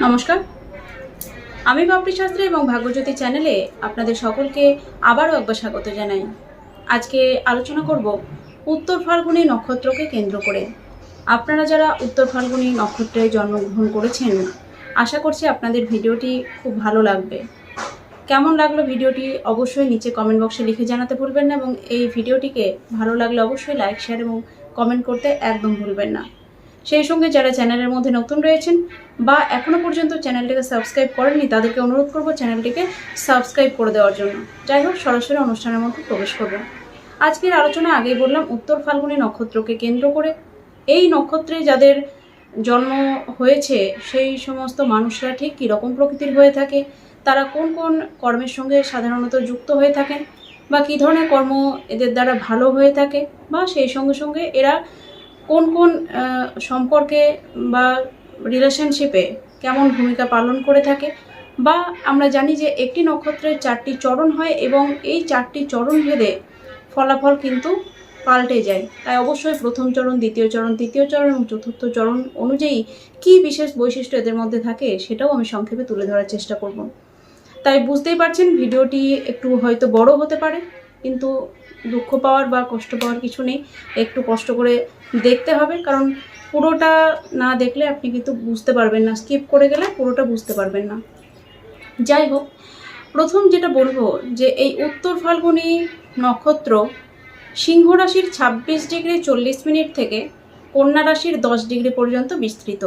নমস্কার। আমি বাপরি শাস্ত্রী এবং ভাগ্যজ্যোতি চ্যানেলে আপনাদের সকলকে আবারও একবার স্বাগত জানাই। আজকে আলোচনা করব উত্তর ফাল্গুনী নক্ষত্রকে কেন্দ্র করে। আপনারা যারা উত্তর ফাল্গুনী নক্ষত্রে জন্মগ্রহণ করেছেন, আশা করছি আপনাদের ভিডিওটি খুব ভালো লাগবে। কেমন লাগল ভিডিওটি অবশ্যই নিচে কমেন্ট বক্সে লিখে জানাতে ভুলবেন না এবং এই ভিডিওটিকে ভালো লাগলে অবশ্যই লাইক শেয়ার এবং কমেন্ট করতে একদম ভুলবেন না। সেই সঙ্গে যারা চ্যানেলের মধ্যে নতুন রয়েছেন বা এখনও পর্যন্ত চ্যানেলটিকে সাবস্ক্রাইব করেননি, তাদেরকে অনুরোধ করব চ্যানেলটিকে সাবস্ক্রাইব করে দেওয়ার জন্য। যাই হোক, সরাসরি অনুষ্ঠানের মধ্যে প্রবেশ করব। আজকের আলোচনা আগেই বললাম, উত্তর ফাল্গুনী নক্ষত্রকে কেন্দ্র করে। এই নক্ষত্রে যাদের জন্ম হয়েছে, সেই সমস্ত মানুষরা ঠিক কীরকম প্রকৃতির হয়ে থাকে? তারা কোন কোন কর্মের সঙ্গে সাধারণত যুক্ত হয়ে থাকেন? বা কী ধরনের কর্ম এদের দ্বারা ভালো হয়ে থাকে? বা সেই সঙ্গে সঙ্গে এরা কোন কোন সম্পর্কে বা রিলেশনশিপে কেমন ভূমিকা পালন করে থাকে? বা আমরা জানি যে একটি নক্ষত্রের চারটি চরণ হয় এবং এই চারটি চরণ ভেদে ফলাফল কিন্তু পাল্টে যায়। তাই অবশ্যই প্রথম চরণ, দ্বিতীয় চরণ, তৃতীয় চরণ এবং চতুর্থ চরণ অনুযায়ী কী বিশেষ বৈশিষ্ট্য এদের মধ্যে থাকে সেটাও আমি সংক্ষেপে তুলে ধরার চেষ্টা করব। তাই বুঝতেই পারছেন, ভিডিওটি একটু হয়তো বড় হতে পারে। কিন্তু দুঃখ পাওয়ার বা কষ্ট পাওয়ার কিছু নেই। একটু কষ্ট করে দেখতে হবে, কারণ পুরোটা না দেখলে আপনি কিন্তু বুঝতে পারবেন না। স্কিপ করে গেলে পুরোটা বুঝতে পারবেন না। যাই হোক, প্রথম যেটা বলব যে এই উত্তর ফাল্গুনি নক্ষত্র সিংহ রাশির ছাব্বিশ ডিগ্রি চল্লিশ মিনিট থেকে কন্যা রাশির দশ ডিগ্রি পর্যন্ত বিস্তৃত।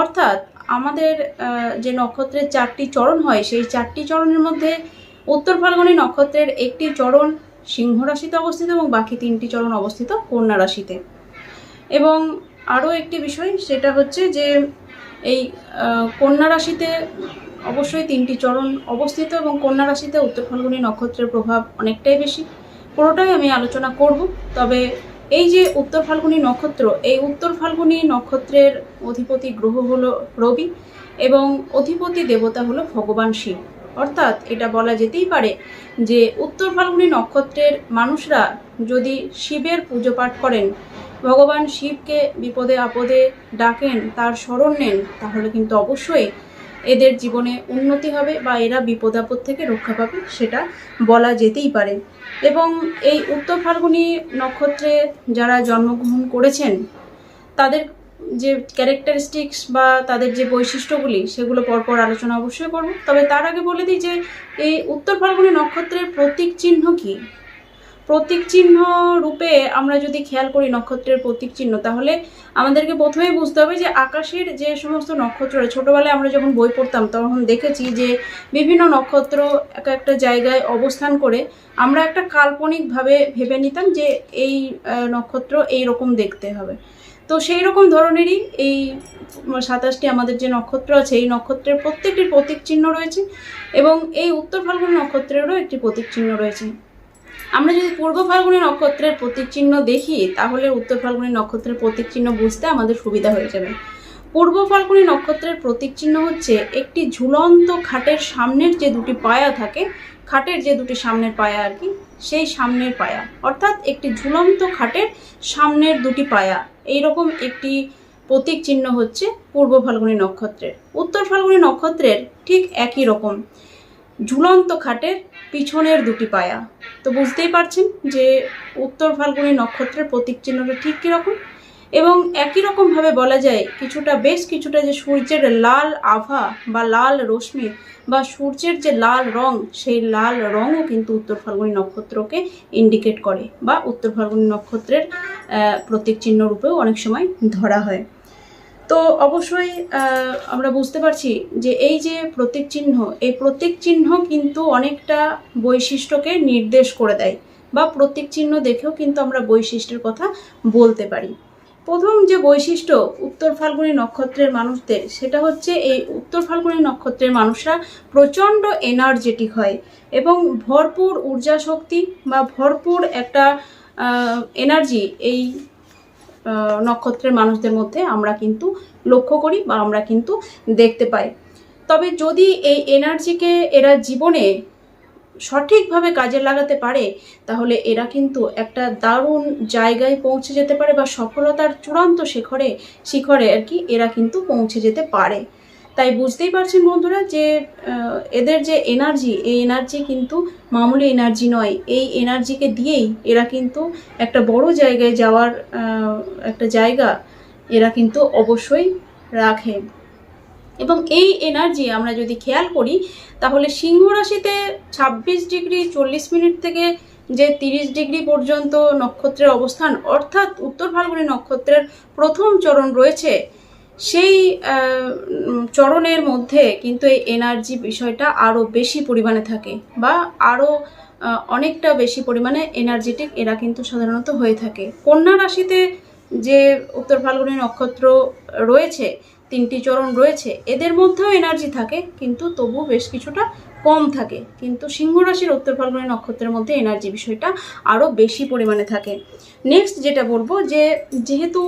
অর্থাৎ আমাদের যে নক্ষত্রের চারটি চরণ হয়, সেই চারটি চরণের মধ্যে উত্তর ফাল্গুনী নক্ষত্রের একটি চরণ সিংহ রাশিতে অবস্থিত এবং বাকি তিনটি চরণ অবস্থিত কন্যা রাশিতে। এবং আরও একটি বিষয়, সেটা হচ্ছে যে এই কন্যা রাশিতে অবশ্যই তিনটি চরণ অবস্থিত এবং কন্যা রাশিতে উত্তর ফাল্গুনী নক্ষত্রের প্রভাব অনেকটাই বেশি। পুরোটাই আমি আলোচনা করব, তবে এই যে উত্তর ফাল্গুনী নক্ষত্র, এই উত্তর ফাল্গুনী নক্ষত্রের অধিপতি গ্রহ হলো রবি এবং অধিপতি দেবতা হলো ভগবান শিব। অর্থাৎ এটা বলা যেতেই পারে যে উত্তর ফাল্গুনী নক্ষত্রের মানুষরা যদি শিবের পুজো পাঠ করেন, ভগবান শিবকে বিপদে আপদে ডাকেন, তার স্মরণ নেন, তাহলে কিন্তু অবশ্যই এদের জীবনে উন্নতি হবে বা এরা বিপদ আপদ থেকে রক্ষা পাবে, সেটা বলা যেতেই পারে। এবং এই উত্তর ফাল্গুনী নক্ষত্রে যারা জন্মগ্রহণ করেছেন, তাদের যে ক্যারেক্টারিস্টিক্স বা তাদের যে বৈশিষ্ট্যগুলি, সেগুলো পরপর আলোচনা অবশ্যই করব। তবে তার আগে বলে দিই যে, এই উত্তর ফাল্গুনী নক্ষত্রের প্রতীক চিহ্ন কি? প্রতীক চিহ্ন রূপে আমরা যদি খেয়াল করি নক্ষত্রের প্রতীক চিহ্ন, তাহলে আমাদেরকে প্রথমেই বুঝতে হবে যে আকাশের যে সমস্ত নক্ষত্র ছোটোবেলায় আমরা যখন বই পড়তাম, তখন দেখেছি যে বিভিন্ন নক্ষত্র এক একটা জায়গায় অবস্থান করে আমরা একটা কাল্পনিকভাবে ভেবে নিতাম যে এই নক্ষত্র এই রকম দেখতে হবে। তো সেই রকম ধরনেরই এই সাতাশটি আমাদের যে নক্ষত্র আছে, এই নক্ষত্রের প্রত্যেকটির প্রতীক চিহ্ন রয়েছে এবং এই উত্তর ফাল্গুনী নক্ষত্রেরও একটি প্রতীক চিহ্ন রয়েছে। আমরা যদি পূর্ব ফাল্গুনী নক্ষত্রের প্রতীক চিহ্ন দেখি, তাহলে উত্তর ফাল্গুনী নক্ষত্রের প্রতীক চিহ্ন বুঝতে আমাদের সুবিধা হয়ে যাবে। পূর্ব ফাল্গুনী নক্ষত্রের প্রতীক চিহ্ন হচ্ছে একটি ঝুলন্ত খাটের সামনের যে দুটি পায়া থাকে, খাটের যে দুটি সামনের পায়া আর কি সেই সামনের পায়া। অর্থাৎ একটি ঝুলন্ত খাটের সামনের দুটি পায়া। এই রকম একটি প্রতীক চিহ্ন হচ্ছে পূর্ব ফাল্গুনী নক্ষত্রের। উত্তর ফাল্গুনী নক্ষত্রের ঠিক একই রকম। ঝুলন্ত খাটের পিছনের দুটি পায়া। তো বুঝতেই পারছেন যে উত্তর ফাল্গুনী নক্ষত্রের প্রতীক চিহ্নটা ঠিক কীরকম? এবং একই রকমভাবে বলা যায়, কিছুটা বেশ কিছুটা যে সূর্যের লাল আভা বা লাল রশ্মি বা সূর্যের যে লাল রং, সেই লাল রঙও কিন্তু উত্তর ফাল্গুনী নক্ষত্রকে ইন্ডিকেট করে বা উত্তর ফাল্গুনী নক্ষত্রের প্রতীক চিহ্ন রূপেও অনেক সময় ধরা হয়। তো অবশ্যই আমরা বুঝতে পারছি যে এই যে প্রতীক চিহ্ন, এই প্রতীক চিহ্ন কিন্তু অনেকটা বৈশিষ্ট্যকে নির্দেশ করে দেয় বা প্রতীক চিহ্ন দেখেও কিন্তু আমরা বৈশিষ্ট্যের কথা বলতে পারি। প্রথম যে বৈশিষ্ট্য উত্তর ফাল্গুনি নক্ষত্রের মানুষদের, সেটা হচ্ছে এই উত্তর ফাল্গুনী নক্ষত্রের মানুষরা প্রচণ্ড এনার্জেটিক হয় এবং ভরপুর ঊর্জা শক্তি বা ভরপুর একটা এনার্জি এই নক্ষত্রের মানুষদের মধ্যে আমরা কিন্তু লক্ষ্য করি বা আমরা কিন্তু দেখতে পাই। তবে যদি এই এনার্জিকে এরা জীবনে সঠিকভাবে কাজে লাগাতে পারে, তাহলে এরা কিন্তু একটা দারুণ জায়গায় পৌঁছে যেতে পারে বা সফলতার চূড়ান্ত শিখরে শিখরে আর কি এরা কিন্তু পৌঁছে যেতে পারে। তাই বুঝতেই পারছেন বন্ধুরা যে এদের যে এনার্জি এই এনার্জি কিন্তু মামুলি এনার্জি নয়, এই এনার্জিকে দিয়েই এরা কিন্তু একটা বড় জায়গায় যাওয়ার একটা জায়গা এরা কিন্তু অবশ্যই রাখে। এবং এই এনার্জি আমরা যদি খেয়াল করি, তাহলে সিংহ রাশিতে ছাব্বিশ ডিগ্রি চল্লিশ মিনিট থেকে যে তিরিশ ডিগ্রি পর্যন্ত নক্ষত্রের অবস্থান, অর্থাৎ উত্তর ফাল্গুনী নক্ষত্রের প্রথম চরণ রয়েছে, সেই চরণের মধ্যে কিন্তু এই এনার্জি বিষয়টা আরও বেশি পরিমাণে থাকে বা আরও অনেকটা বেশি পরিমাণে এনার্জেটিক এরা কিন্তু সাধারণত হয়ে থাকে। কন্যা রাশিতে যে উত্তর ফাল্গুনী নক্ষত্র রয়েছে তিনটি চরণ রয়েছে, এদের মধ্যেও এনার্জি থাকে, কিন্তু তবু বেশ কিছুটা কম থাকে। কিন্তু সিংহ রাশির উত্তর ফাল্গুনী নক্ষত্রের মধ্যে এনার্জি বিষয়টা আরও বেশি পরিমাণে থাকে। নেক্সট যেটা বলব যে, যেহেতু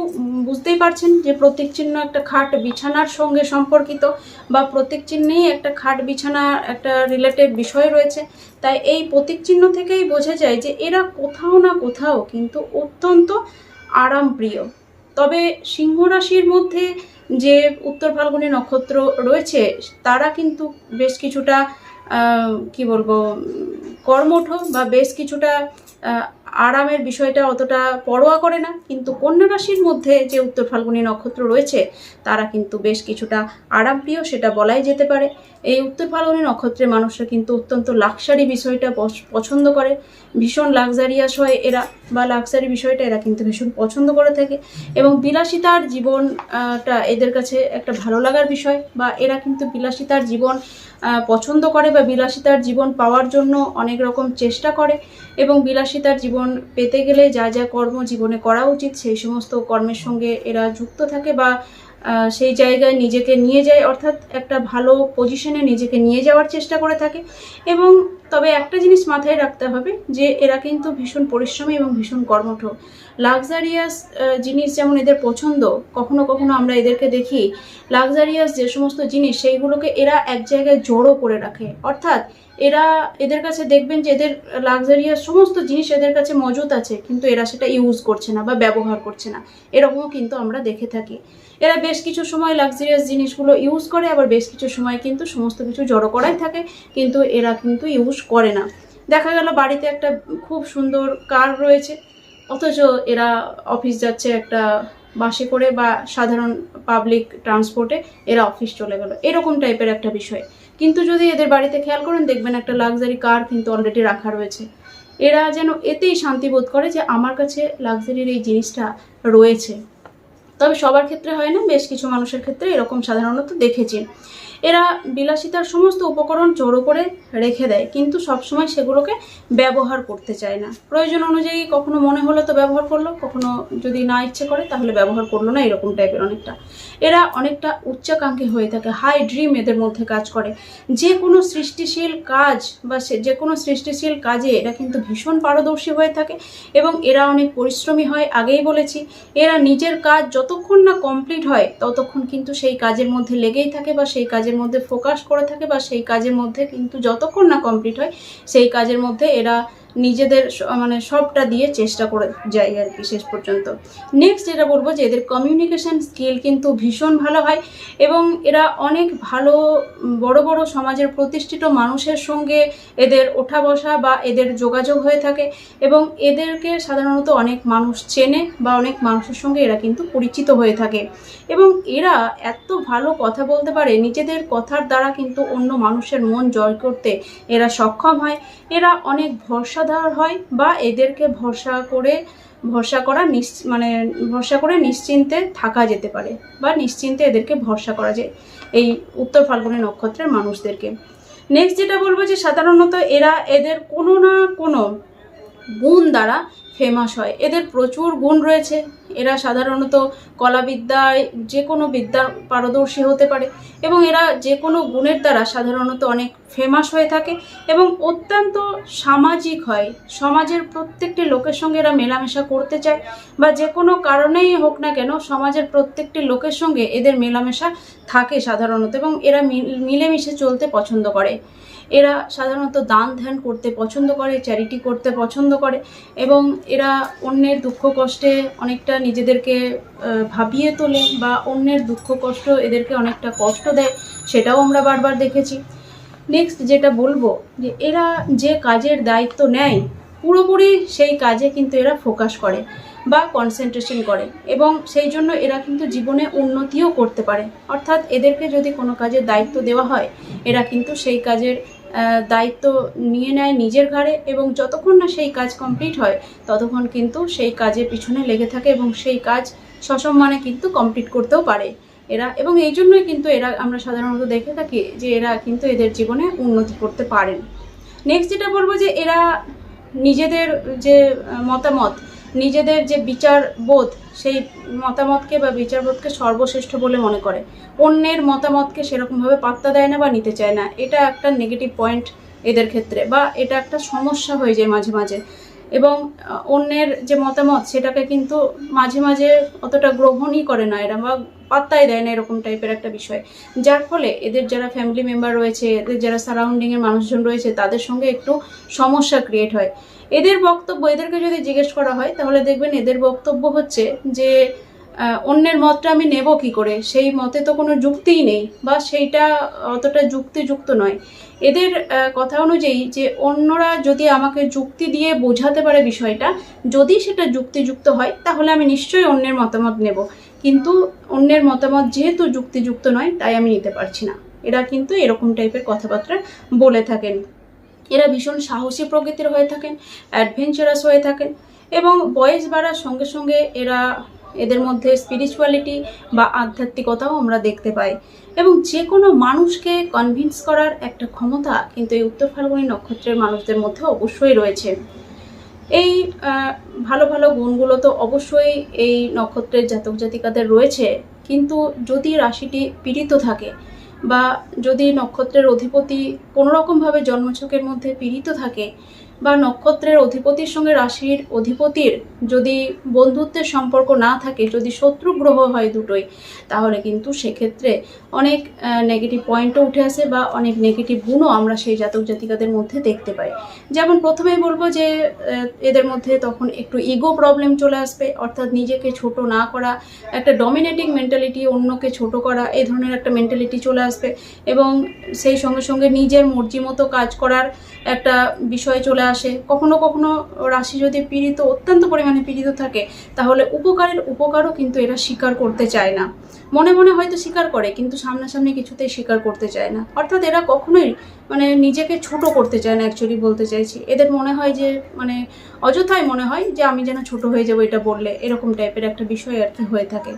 বুঝতেই পারছেন যে প্রতীক চিহ্ন একটা খাট বিছানার সঙ্গে সম্পর্কিত বা প্রতীক চিহ্নেই একটা খাট বিছানা একটা রিলেটেড বিষয় রয়েছে, তাই এই প্রতীক চিহ্ন থেকেই বোঝা যায় যে এরা কোথাও না কোথাও কিন্তু অত্যন্ত আরামপ্রিয়। তবে সিংহ রাশির মধ্যে যে উত্তর ফাল্গুনী নক্ষত্র রয়েছে, তারা কিন্তু বেশ কিছুটা কি বলব কর্মঠ বা বেশ কিছুটা আরামের বিষয়টা অতটা পরোয়া করে না। কিন্তু কন্যা রাশির মধ্যে যে উত্তর ফাল্গুনী নক্ষত্র রয়েছে, তারা কিন্তু বেশ কিছুটা আরামপ্রিয়, সেটা বলাই যেতে পারে। এই উত্তর ফাল্গুনী নক্ষত্রের মানুষরা কিন্তু অত্যন্ত লাক্সারি বিষয়টা পছ- পছন্দ করে। ভীষণ লাক্সারিয়াস হয় এরা, বা লাক্সারি বিষয়টা এরা কিন্তু ভীষণ পছন্দ করে থাকে। এবং বিলাসিতার জীবনটা এদের কাছে একটা ভালো লাগার বিষয়, বা এরা কিন্তু বিলাসিতার জীবন পছন্দ করে, বা বিলাসিতার জীবন পাওয়ার জন্য অনেক রকম চেষ্টা করে এবং বিলাসিতার জীবন পেতে গেলে যা যা কর্ম জীবনে করা উচিত, সেই সমস্ত কর্মের সঙ্গে এরা যুক্ত থাকে বা সেই জায়গায় নিজেকে নিয়ে যায়, অর্থাৎ একটা ভালো পজিশনে নিজেকে নিয়ে যাওয়ার চেষ্টা করে থাকে। এবং তবে একটা জিনিস মাথায় রাখতে হবে যে, এরা কিন্তু ভীষণ পরিশ্রমী এবং ভীষণ কর্মঠ। লাক্সারিয়াস জিনিস যেমন এদের পছন্দ, কখনো কখনো আমরা এদেরকে দেখি লাক্সারিয়াস যে সমস্ত জিনিস, সেইগুলোকে এরা এক জায়গায় জড়ো করে রাখে। অর্থাৎ এরা এদের কাছে দেখবেন যে এদের লাক্সারিয়াস সমস্ত জিনিস এদের কাছে মজুত আছে, কিন্তু এরা সেটা ইউজ করছে না বা ব্যবহার করছে না। এরকমও কিন্তু আমরা দেখে থাকি। এরা বেশ কিছু সময় লাক্সারিয়াস জিনিসগুলো ইউজ করে, আবার বেশ কিছু সময় কিন্তু সমস্ত কিছু জড়ো করাই থাকে, কিন্তু এরা কিন্তু ইউজ করে না। দেখা গেল বাড়িতে একটা খুব সুন্দর কার রয়েছে, অথচ এরা অফিস যাচ্ছে একটা বাসে করে বা সাধারণ পাবলিক ট্রান্সপোর্টে এরা অফিস চলে গেল। এরকম টাইপের একটা বিষয়। কিন্তু যদি এদের বাড়িতে খেয়াল করেন, দেখবেন একটা লাক্সারি কার কিন্তু অলরেডি রাখা রয়েছে। এরা যেন এতেই শান্তি বোধ করে যে আমার কাছে লাক্সারির এই জিনিসটা রয়েছে। তবে সবার ক্ষেত্রে হয় না, বেশ কিছু মানুষের ক্ষেত্রে এরকম সাধারণত দেখেছি। এরা বিলাসিতার সমস্ত উপকরণ জড়ো করে রেখে দেয়, কিন্তু সবসময় সেগুলোকে ব্যবহার করতে চায় না। প্রয়োজন অনুযায়ী কখনো মনে হলো তো ব্যবহার করল, কখনো যদি না ইচ্ছে করে তাহলে ব্যবহার করল না, এরকম টাইপের অনেকটা। এরা অনেকটা উচ্চাকাঙ্ক্ষী হয়ে থাকে হাই ড্রিম এদের মধ্যে কাজ করে। যে কোনো সৃষ্টিশীল কাজ বা সে, যে কোনো সৃষ্টিশীল কাজে এরা কিন্তু ভীষণ পারদর্শী হয়ে থাকে এবং এরা অনেক পরিশ্রমী হয়। আগেই বলেছি, এরা নিজের কাজ যতক্ষণ না কমপ্লিট হয়, ততক্ষণ কিন্তু সেই কাজের মধ্যে লেগেই থাকে বা সেই কাজের মধ্যে ফোকাস করে থাকে বা সেই কাজের মধ্যে কিন্তু যতক্ষণ না কমপ্লিট হয়, সেই কাজের মধ্যে এরা নিজেদের মানে সবটা দিয়ে চেষ্টা করে যায় আর কি শেষ পর্যন্ত। নেক্সট যেটা বলব যে এদের কমিউনিকেশান স্কিল কিন্তু ভীষণ ভালো হয় এবং এরা অনেক ভালো বড় বড় সমাজের প্রতিষ্ঠিত মানুষের সঙ্গে এদের ওঠা বসা বা এদের যোগাযোগ হয়ে থাকে এবং এদেরকে সাধারণত অনেক মানুষ চেনে বা অনেক মানুষের সঙ্গে এরা কিন্তু পরিচিত হয়ে থাকে। এবং এরা এত ভালো কথা বলতে পারে, নিজেদের কথার দ্বারা কিন্তু অন্য মানুষের মন জয় করতে এরা সক্ষম হয়। এরা অনেক ভরসাধার হয় বা এদেরকে ভরসা করে, ভরসা করা নিশ মানে ভরসা করে নিশ্চিন্তে থাকা যেতে পারে বা নিশ্চিন্তে এদেরকে ভরসা করা যায় এই উত্তর ফাল্গুনী নক্ষত্রের মানুষদেরকে। নেক্সট যেটা বলব যে সাধারণত এরা এদের কোনো না কোনো গুণ দ্বারা ফেমাস হয়। এদের প্রচুর গুণ রয়েছে। এরা সাধারণত কলাবিদ্যায় যে কোনো বিদ্যার পারদর্শী হতে পারে এবং এরা যে কোনো গুণের দ্বারা সাধারণত অনেক ফেমাস হয়ে থাকে এবং অত্যন্ত সামাজিক হয়। সমাজের প্রত্যেকটি লোকের সঙ্গে এরা মেলামেশা করতে চায় বা যে কোনো কারণেই হোক না কেন সমাজের প্রত্যেকটি লোকের সঙ্গে এদের মেলামেশা থাকে সাধারণত এবং এরা মিল- মিলেমিশে চলতে পছন্দ করে। এরা সাধারণত দান ধ্যান করতে পছন্দ করে চ্যারিটি করতে পছন্দ করে এবং এরা অন্যের দুঃখ কষ্টে অনেকটা নিজেদেরকে ভাবিয়ে তোলে বা অন্যের দুঃখ কষ্ট এদেরকে অনেকটা কষ্ট দেয়, সেটাও আমরা বারবার দেখেছি। নেক্সট যেটা বলব, যে এরা যে কাজের দায়িত্ব নেয়, পুরোপুরি সেই কাজে কিন্তু এরা ফোকাস করে বা কনসেন্ট্রেশন করে এবং সেই জন্য এরা কিন্তু জীবনে উন্নতিও করতে পারে। অর্থাৎ এদেরকে যদি কোনো কাজের দায়িত্ব দেওয়া হয়, এরা কিন্তু সেই কাজের দায়িত্ব নিয়ে নেয় নিজের ঘাড়ে এবং যতক্ষণ না সেই কাজ কমপ্লিট হয়, ততক্ষণ কিন্তু সেই কাজের পিছনে লেগে থাকে এবং সেই কাজ সসম্মানে কিন্তু কমপ্লিট করতেও পারে। এরা, এবং এই জন্যই কিন্তু এরা, আমরা সাধারণত দেখে থাকি যে এরা কিন্তু এদের জীবনে উন্নতি করতে পারেন। নেক্সট যেটা বলব যে এরা নিজেদের যে মতামত, নিজেদের যে বিচার বোধ সেই মতামতকে বা বিচারবোধকে সর্বশ্রেষ্ঠ বলে মনে করে। অন্যের মতামতকে সেরকমভাবে পাত্তা দেয় না বা নিতে চায় না। এটা একটা নেগেটিভ পয়েন্ট এদের ক্ষেত্রে বা এটা একটা সমস্যা হয়ে যায় মাঝে মাঝে। এবং অন্যের যে মতামত সেটাকে কিন্তু মাঝে মাঝে অতটা গ্রহণই করে না এরা বা পাত্তাই দেয় না এরকম টাইপের একটা বিষয়। যার ফলে এদের যারা ফ্যামিলি মেম্বার রয়েছে, এদের যারা সারাউন্ডিংয়ের মানুষজন রয়েছে তাদের সঙ্গে একটু সমস্যা ক্রিয়েট হয়। এদের বক্তব্য, এদেরকে যদি জিজ্ঞেস করা হয়, তাহলে দেখবেন এদের বক্তব্য হচ্ছে যে অন্যের মতটা আমি নেব কি করে? সেই মতে তো কোনো যুক্তিই নেই বা সেইটা অতটা যুক্তিযুক্ত নয়। এদের কথা অনুযায়ী যে, অন্যরা যদি আমাকে যুক্তি দিয়ে বোঝাতে পারে বিষয়টা, যদি সেটা যুক্তিযুক্ত হয়, তাহলে আমি নিশ্চয়ই অন্যের মতামত নেব। কিন্তু অন্যের মতামত যেহেতু যুক্তিযুক্ত নয়, তাই আমি নিতে পারছি না। এরা কিন্তু এরকম টাইপের কথাবার্তা বলে থাকেন। এরা ভীষণ সাহসী প্রকৃতির হয়ে থাকেন অ্যাডভেঞ্চারাস হয়ে থাকেন এবং বয়স বাড়ার সঙ্গে সঙ্গে এরা এদের মধ্যে স্পিরিচুয়ালিটি বা আধ্যাত্মিকতাও আমরা দেখতে পাই এবং যে কোনো মানুষকে কনভিন্স করার একটা ক্ষমতা কিন্তু এই উত্তর ফাল্গুনী নক্ষত্রের মানুষদের মধ্যে অবশ্যই রয়েছে। এই ভালো ভালো গুণগুলো তো অবশ্যই এই নক্ষত্রের জাতক জাতিকাদের রয়েছে, কিন্তু যদি রাশিটি পীড়িত থাকে বা যদি নক্ষত্রের অধিপতি কোনোরকমভাবে জন্মছকের মধ্যে পীড়িত থাকে বা নক্ষত্রের অধিপতির সঙ্গে রাশির অধিপতির যদি বন্ধুত্বের সম্পর্ক না থাকে, যদি শত্রু গ্রহ হয় দুটোই, তাহলে কিন্তু সেক্ষেত্রে অনেক নেগেটিভ পয়েন্টও উঠে আসে বা অনেক নেগেটিভ গুণও আমরা সেই জাতক জাতিকাদের মধ্যে দেখতে পাই। যেমন প্রথমেই বলব যে এদের মধ্যে তখন একটু ইগো প্রবলেম চলে আসবে, অর্থাৎ নিজেকে ছোট না করা, একটা ডমিনেটিং মেন্টালিটি অন্যকে ছোট করা, এই ধরনের একটা মেন্টালিটি চলে আসবে এবং সেই সঙ্গে সঙ্গে নিজের মর্জি মতো কাজ করার একটা বিষয় চলে আসে, কখনো কখনো রাশি যদি পীড়িত, অত্যন্ত পরিমাণে পীড়িত থাকে, তাহলে উপকারের উপকারও কিন্তু এরা স্বীকার করতে চায় না। মনে মনে হয়তো স্বীকার করে, কিন্তু সামনাসামনি কিছুতেই স্বীকার করতে চায় না। অর্থাৎ এরা কখনোই মানে নিজেকে ছোট করতে চায় না অ্যাকচুয়ালি বলতে চাইছি। এদের মনে হয় যে মানে অযথায় মনে হয় যে, আমি যেন ছোট হয়ে যাব এটা বললে, এরকম টাইপের একটা বিষয় আর কি হয়ে থাকে।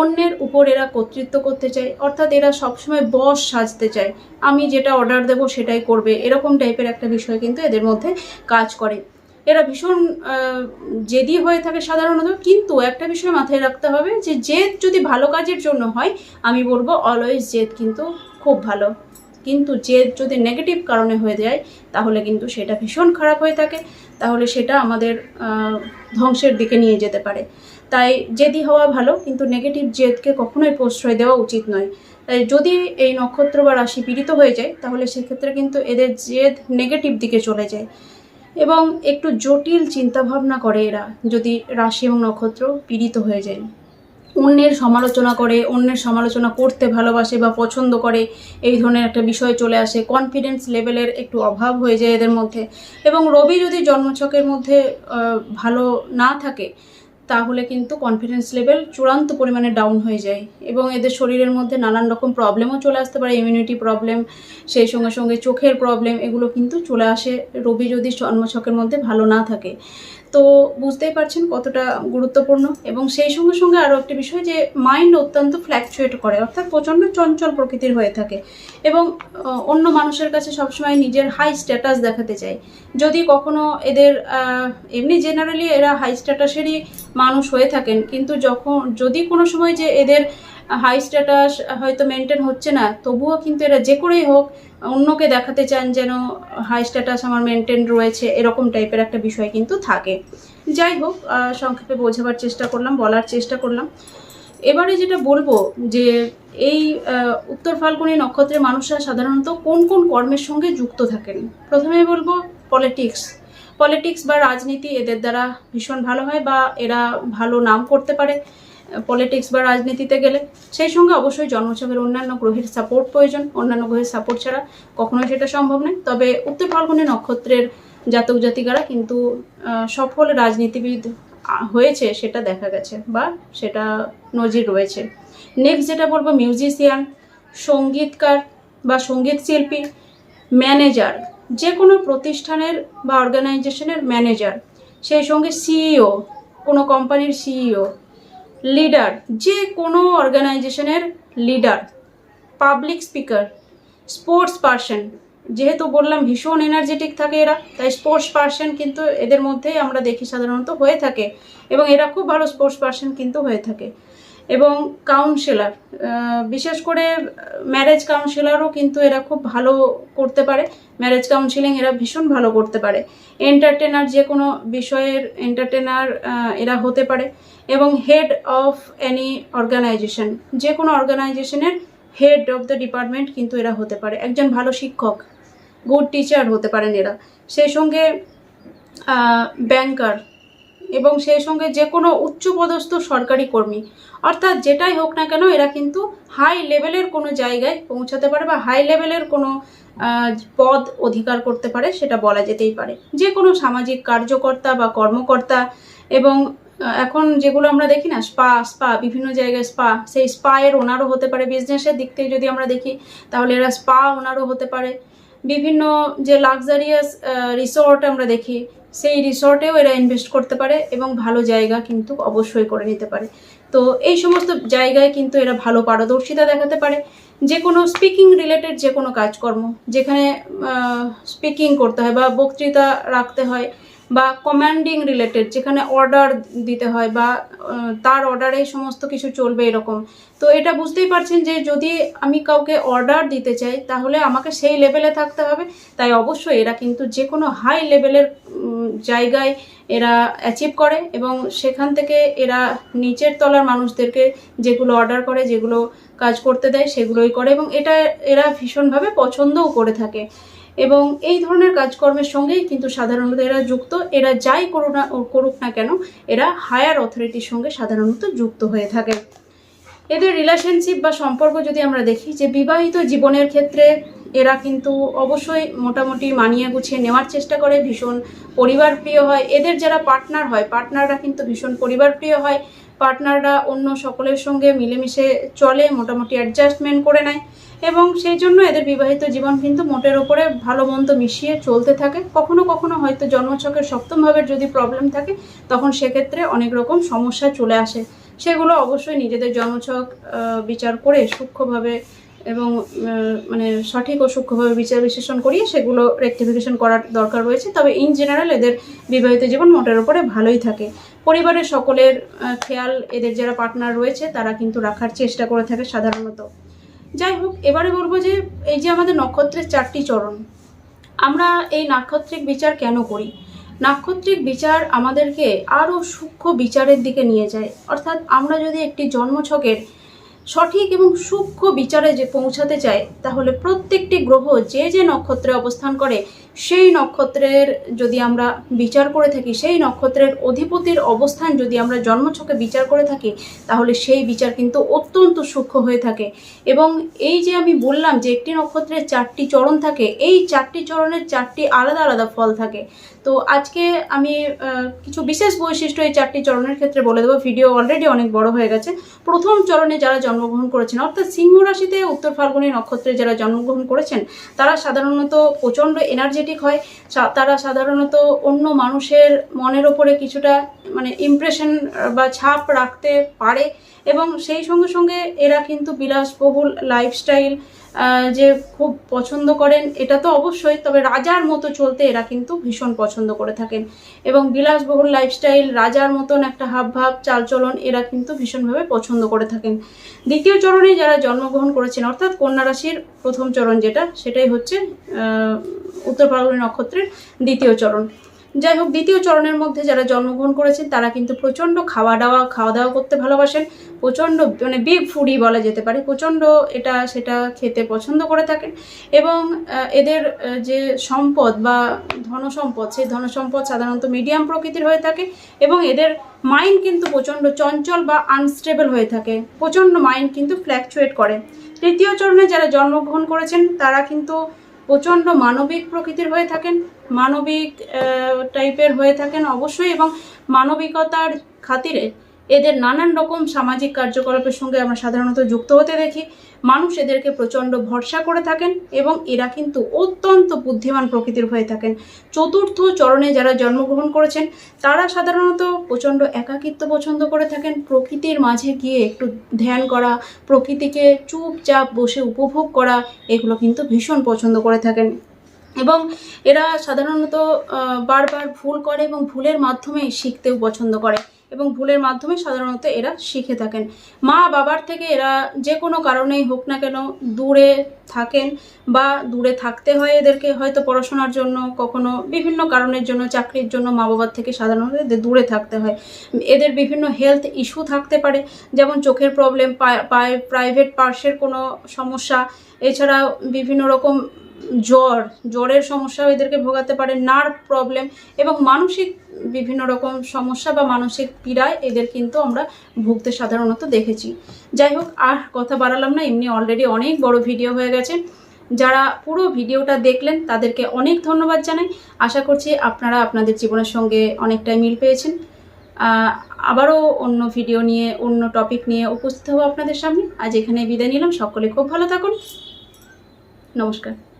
অন্যের উপর এরা কর্তৃত্ব করতে চায়, অর্থাৎ এরা সবসময় বস সাজতে চায়, আমি যেটা অর্ডার দেবো সেটাই করবে, এরকম টাইপের একটা বিষয় কিন্তু এদের মধ্যে কাজ করে। এরা ভীষণ জেদি হয়ে থাকে সাধারণত, কিন্তু একটা বিষয় মাথায় রাখতে হবে যে জেদ যদি ভালো কাজের জন্য হয়, আমি বলব অলওয়েজ জেদ কিন্তু খুব ভালো। কিন্তু জেদ যদি নেগেটিভ কারণে হয়ে যায়, তাহলে কিন্তু সেটা ভীষণ খারাপ হয়ে থাকে, তাহলে সেটা আমাদের ধ্বংসের দিকে নিয়ে যেতে পারে। তাই জেদি হওয়া ভালো, কিন্তু নেগেটিভ জেদকে কখনোই প্রশ্রয় দেওয়া উচিত নয়। তাই যদি এই নক্ষত্র বা রাশি পীড়িত হয়ে যায়, তাহলে সেক্ষেত্রে কিন্তু এদের জেদ নেগেটিভ দিকে চলে যায়। এবং একটু জটিল চিন্তাভাবনা করে এরা, যদি রাশি এবং নক্ষত্র পীড়িত হয়ে যায়। অন্যের সমালোচনা করে, অন্যের সমালোচনা করতে ভালোবাসে বা পছন্দ করে, এই ধরনের একটা বিষয় চলে আসে। কনফিডেন্স লেভেলের একটু অভাব হয়ে যায় এদের মধ্যে। এবং রবি যদি জন্মছকের মধ্যে ভালো না থাকে তাহলে কিন্তু কনফিডেন্স লেভেল চূড়ান্ত পরিমাণে ডাউন হয়ে যায় এবং এদের শরীরের মধ্যে নানান রকম প্রবলেমও চলে আসতে পারে ইমিউনিটি প্রবলেম সেই সঙ্গে সঙ্গে চোখের প্রবলেম এগুলো কিন্তু চলে আসে। রবি যদি জন্মছকের মধ্যে ভালো না থাকে তো বুঝতেই পারছেন কতটা গুরুত্বপূর্ণ। এবং সেই সঙ্গে সঙ্গে আরও একটি বিষয় যে মাইন্ড অত্যন্ত ফ্ল্যাকচুয়েট করে, অর্থাৎ প্রচণ্ড চঞ্চল প্রকৃতির হয়ে থাকে। এবং অন্য মানুষের কাছে সবসময় নিজের হাই স্ট্যাটাস দেখাতে চায়। যদি কখনো এদের এমনি জেনারেলি এরা হাই স্ট্যাটাসেরই মানুষ হয়ে থাকেন, কিন্তু যখন, যদি কোনো সময় যে এদের হাই স্ট্যাটাস হয়তো মেনটেন হচ্ছে না, তবুও কিন্তু এরা যে করেই হোক, অন্যকে দেখাতে চান যেন হাই স্ট্যাটাস আমার মেনটেন রয়েছে, এরকম টাইপের একটা বিষয় কিন্তু থাকে। যাই হোক সংক্ষেপে বোঝাবার চেষ্টা করলাম, বলার চেষ্টা করলাম। এবারে যেটা বলব যে এই উত্তর ফাল্গুনী নক্ষত্রের মানুষরা সাধারণত কোন কোন কর্মের সঙ্গে যুক্ত থাকেন? প্রথমে বলব পলিটিক্স পলিটিক্স বা রাজনীতি এদের দ্বারা ভীষণ ভালো হয় বা এরা ভালো নাম করতে পারে। পলিটিক্স বা রাজনীতিতে গেলে, সেই সঙ্গে অবশ্যই জন্মছকের অন্যান্য গ্রহের সাপোর্ট প্রয়োজন। অন্যান্য গ্রহের সাপোর্ট ছাড়া কখনোই সেটা সম্ভব নয়। তবে উত্তর ফাল্গুনী নক্ষত্রের জাতক জাতিকারা কিন্তু সফল রাজনীতিবিদ হয়েছে সেটা দেখা গেছে বা সেটা নজির রয়েছে। নেক্সট যেটা বলব মিউজিশিয়ান সঙ্গীতকার বা সংগীত শিল্পী ম্যানেজার যে কোনো প্রতিষ্ঠানের বা অর্গানাইজেশনের ম্যানেজার সেই সঙ্গে সিইও কোনো কোম্পানির সিইও লিডার, যে কোনো অর্গানাইজেশনের leader, public speaker, sports person. যেহেতু বললাম ভীষণ এনার্জেটিক থাকে এরা, তাই স্পোর্টস পার্সন কিন্তু এদের মধ্যেই আমরা দেখি সাধারণত হয়ে থাকে এবং এরা খুব ভালো স্পোর্টস পার্সন কিন্তু হয়ে থাকে। এবং কাউন্সিলার বিশেষ করে ম্যারেজ কাউন্সিলারও কিন্তু এরা খুব ভালো করতে পারে। ম্যারেজ কাউন্সিলিং এরা ভীষণ ভালো করতে পারে। এন্টারটেনার যে কোনো বিষয়ের এন্টারটেনার এরা হতে পারে। এবং হেড অফ এনি অর্গানাইজেশন যে কোনো অর্গানাইজেশনের হেড অফ দ্য ডিপার্টমেন্ট কিন্তু এরা হতে পারে। একজন ভালো শিক্ষক গুড টিচার হতে পারেন এরা। সেই সঙ্গে ব্যাংকার এবং সেই সঙ্গে যে কোনো উচ্চপদস্থ সরকারি কর্মী। অর্থাৎ যেটাই হোক না কেন, এরা কিন্তু হাই লেভেলের কোনো জায়গায় পৌঁছাতে পারে বা হাই লেভেলের কোনো পদ অধিকার করতে পারে, সেটা বলা যেতেই পারে। যে কোনো সামাজিক কার্যকর্তা বা কর্মকর্তা এবং এখন যেগুলো আমরা দেখি না স্পা স্পা বিভিন্ন জায়গায় স্পা সেই স্পা এর ওনারও হতে পারে বিজনেসের দিক থেকে যদি আমরা দেখি, তাহলে এরা স্পা ওনারও হতে পারে। বিভিন্ন যে লাক্সারিয়াস রিসর্ট আমরা দেখি, সেই রিসর্টেও এরা ইনভেস্ট করতে পারে এবং ভালো জায়গা কিন্তু অবশ্যই করে নিতে পারে। তো এই সমস্ত জায়গায় কিন্তু এরা ভালো পারদর্শিতা দেখাতে পারে। যে কোনো স্পিকিং রিলেটেড যে কোনো কাজকর্ম, যেখানে স্পিকিং করতে হয় বা বক্তৃতা রাখতে হয় বা কমান্ডিং রিলেটেড যেখানে অর্ডার দিতে হয় বা তার অর্ডারেই সমস্ত কিছু চলবে এরকম। তো এটা বুঝতেই পারছেন যে যদি আমি কাউকে অর্ডার দিতে চাই, তাহলে আমাকে সেই লেভেলে থাকতে হবে। তাই অবশ্যই এরা কিন্তু যে কোনো হাই লেভেলের জায়গায় এরা অ্যাচিভ করে এবং সেখান থেকে এরা নিচের তলার মানুষদেরকে যেগুলো অর্ডার করে, যেগুলো কাজ করতে দেয়, সেগুলোই করে এবং এটা এরা ভীষণভাবে পছন্দও করে থাকে। এবং এই ধরনের কাজকর্মের সঙ্গেই কিন্তু সাধারণত এরা যুক্ত। এরা যাই করুক না করুক না কেন, এরা হায়ার অথরিটির সঙ্গে সাধারণত যুক্ত হয়ে থাকে। এদের রিলেশনশিপ বা সম্পর্ক যদি আমরা দেখি যে বিবাহিত জীবনের ক্ষেত্রে এরা কিন্তু অবশ্যই মোটামুটি মানিয়ে গুছিয়ে নেওয়ার চেষ্টা করে, ভীষণ পরিবার প্রিয় হয়। এদের যারা পার্টনার হয় পার্টনাররা কিন্তু ভীষণ পরিবার প্রিয় হয়। পার্টনাররা অন্য সকলের সঙ্গে মিলেমিশে চলে, মোটামুটি অ্যাডজাস্টমেন্ট করে নেয় এবং সেই জন্য এদের বিবাহিত জীবন কিন্তু মোটের ওপরে ভালো মন্দ মিশিয়ে চলতে থাকে। কখনো কখনো হয়তো জন্মছকের সপ্তম ভাবের যদি প্রবলেম থাকে, তখন সেক্ষেত্রে অনেক রকম সমস্যা চলে আসে। সেগুলো অবশ্যই নিজেদের জন্মছক বিচার করে সূক্ষ্মভাবে এবং মানে সঠিক ও সূক্ষ্মভাবে বিচার বিশ্লেষণ করিয়ে সেগুলো রেক্টিফিকেশন করার দরকার রয়েছে। তবে ইন জেনারেল এদের বিবাহিত জীবন মোটের ওপরে ভালোই থাকে। পরিবারের সকলের খেয়াল এদের যারা পার্টনার রয়েছে, তারা কিন্তু রাখার চেষ্টা করে থাকে সাধারণত। যাই হোক, এবারে বলব যে, এই যে আমাদের নক্ষত্রের চারটি চরণ, আমরা এই নাক্ষত্রিক বিচার কেন করি? নাক্ষত্রিক বিচার আমাদেরকে আরও সূক্ষ্ম বিচারের দিকে নিয়ে যায়। অর্থাৎ আমরা যদি একটি জন্মছকের সঠিক এবং সূক্ষ্ম বিচারে যে পৌঁছাতে চাই, তাহলে প্রত্যেকটি গ্রহ যে যে নক্ষত্রে অবস্থান করে সেই নক্ষত্রের যদি আমরা বিচার করে থাকি, সেই নক্ষত্রের অধিপতির অবস্থান যদি আমরা জন্মছকে বিচার করে থাকি, তাহলে সেই বিচার কিন্তু অত্যন্ত সূক্ষ্ম হয়ে থাকে। এবং এই যে আমি বললাম যে একটি নক্ষত্রের চারটি চরণ থাকে, এই চারটি চরণের চারটি আলাদা আলাদা ফল থাকে। তো আজকে আমি কিছু বিশেষ বৈশিষ্ট্য এই চারটি চরণের ক্ষেত্রে বলে দেবো। ভিডিও অলরেডি অনেক বড় হয়ে গেছে। প্রথম চরণে যারা জন্মগ্রহণ করেছেন, অর্থাৎ সিংহ রাশিতে উত্তর ফাল্গুনী নক্ষত্রে যারা জন্মগ্রহণ করেছেন, তারা সাধারণত প্রচণ্ড এনার্জেটিক হয় তারা সাধারণত অন্য মানুষের মনের ওপরে কিছুটা মানে ইমপ্রেশন বা ছাপ রাখতে পারে এবং সেই সঙ্গে সঙ্গে এরা কিন্তু বিলাসবহুল লাইফস্টাইল যে খুব পছন্দ করেন, এটা তো অবশ্যই, তবে রাজার মতো চলতে এরা কিন্তু ভীষণ পছন্দ করে থাকেন। এবং বিলাসবহুল লাইফস্টাইল রাজার মতন একটা হাবভাব, চালচলন এরা কিন্তু ভীষণভাবে পছন্দ করে থাকেন। দ্বিতীয় চরণে যারা জন্মগ্রহণ করেছেন, অর্থাৎ কন্যা রাশির প্রথম চরণ যেটা, সেটাই হচ্ছে উত্তর ফাল্গুনী নক্ষত্রের দ্বিতীয় চরণ। যাই হোক, দ্বিতীয় চরণের মধ্যে যারা জন্মগ্রহণ করেছেন, তারা কিন্তু প্রচণ্ড খাওয়া দাওয়া খাওয়া দাওয়া করতে ভালোবাসেন। প্রচণ্ড মানে বিগ ফুডি বলা যেতে পারে। প্রচণ্ড এটা, সেটা খেতে পছন্দ করে থাকেন। এবং এদের যে সম্পদ বা ধনসম্পদ, সেই ধনসম্পদ সাধারণত মিডিয়াম প্রকৃতির হয়ে থাকে। এবং এদের মাইন্ড কিন্তু প্রচণ্ড চঞ্চল বা আনস্টেবল হয়ে থাকে। প্রচণ্ড মাইন্ড কিন্তু ফ্ল্যাকচুয়েট করে। তৃতীয় চরণে যারা জন্মগ্রহণ করেছেন, তারা কিন্তু প্রচণ্ড মানবিক প্রকৃতির হয়ে থাকেন মানবিক টাইপের হয়ে থাকেন অবশ্যই এবং মানবিকতার খাতিরে এদের নানান রকম সামাজিক কার্যকলাপের সঙ্গে আমরা সাধারণত যুক্ত হতে দেখি। মানুষ এদেরকে প্রচণ্ড ভরসা করে থাকেন এবং এরা কিন্তু অত্যন্ত বুদ্ধিমান প্রকৃতির হয়ে থাকেন। চতুর্থ চরণে যারা জন্মগ্রহণ করেছেন, তারা সাধারণত প্রচণ্ড একাকিত্ব পছন্দ করে থাকেন। প্রকৃতির মাঝে গিয়ে একটু ধ্যান করা, প্রকৃতিকে চুপচাপ বসে উপভোগ করা, এগুলো কিন্তু ভীষণ পছন্দ করে থাকেন। এবং এরা সাধারণত বারবার ভুল করে এবং ভুলের মাধ্যমে শিখতেও পছন্দ করে। এবং ভুলের মাধ্যমে সাধারণত এরা শিখে থাকেন। মা বাবার থেকে এরা যে কোনো কারণেই হোক না কেন দূরে থাকেন বা দূরে থাকতে হয় এদেরকে হয়তো পড়াশোনার জন্য, কখনো বিভিন্ন কারণের জন্য, চাকরির জন্য মা বাবার থেকে সাধারণত এদের দূরে থাকতে হয়। এদের বিভিন্ন হেলথ ইস্যু থাকতে পারে, যেমন চোখের প্রবলেম পায়ে প্রাইভেট পার্সের কোনো সমস্যা এছাড়া বিভিন্ন রকম জ্বর, জ্বরের সমস্যাও এদেরকে ভোগাতে পারে নার্ভ প্রবলেম এবং মানসিক বিভিন্ন রকম সমস্যা বা মানসিক পীড়ায় এদের কিন্তু আমরা ভুগতে সাধারণত দেখেছি। যাই হোক, আর কথা বাড়ালাম না, এমনি অলরেডি অনেক বড় ভিডিও হয়ে গেছে। যারা পুরো ভিডিওটা দেখলেন, তাদেরকে অনেক ধন্যবাদ জানাই। আশা করছি আপনারা আপনাদের জীবনের সঙ্গে অনেকটাই মিল পেয়েছেন। আবারও অন্য ভিডিও নিয়ে, অন্য টপিক নিয়ে উপস্থিত হব আপনাদের সামনে। আজ এখানে বিদায় নিলাম। সকলে খুব ভালো থাকুন। নমস্কার।